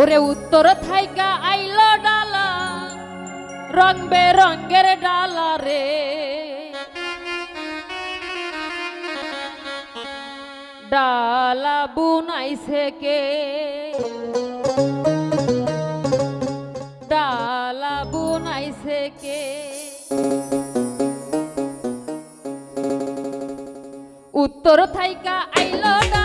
ওরে উত্তর থাইকা আইল ডালা, রং বেরঙ্গের ডালা রে। ডালা বুনাইছে কে? ডালা বুনাইছে কে? উত্তর থাইকা আইল ডালা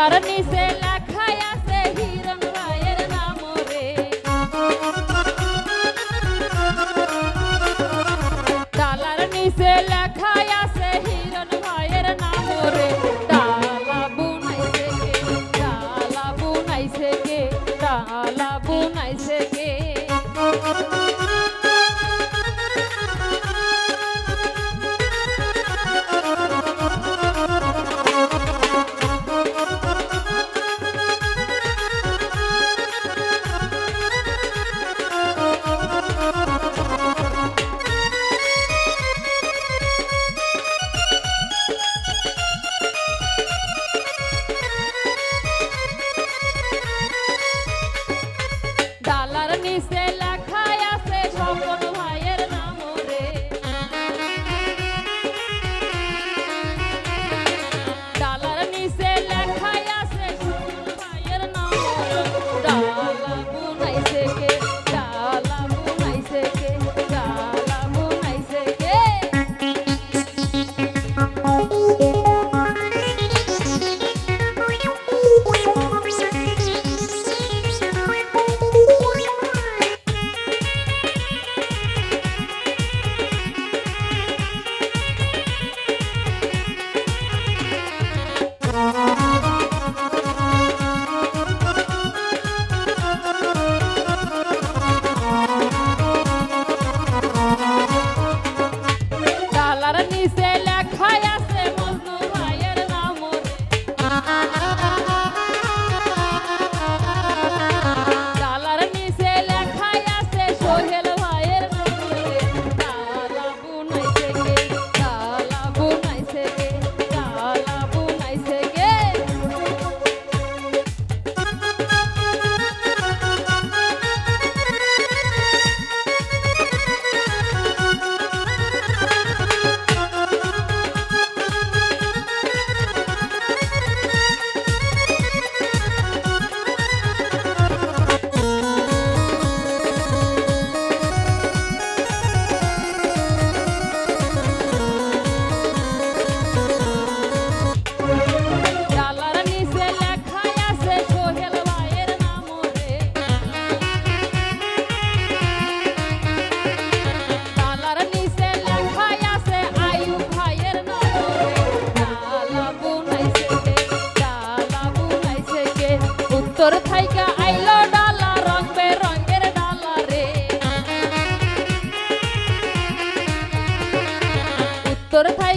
তার নিচে লেখাই আছে হিরণ রায়ের নাম রে তালার নিচে লেখাই আছে হিরণ ভাইয়ের নাম রে তালা বুনাইছে কে তালা বুনাইছে কে তালা Flora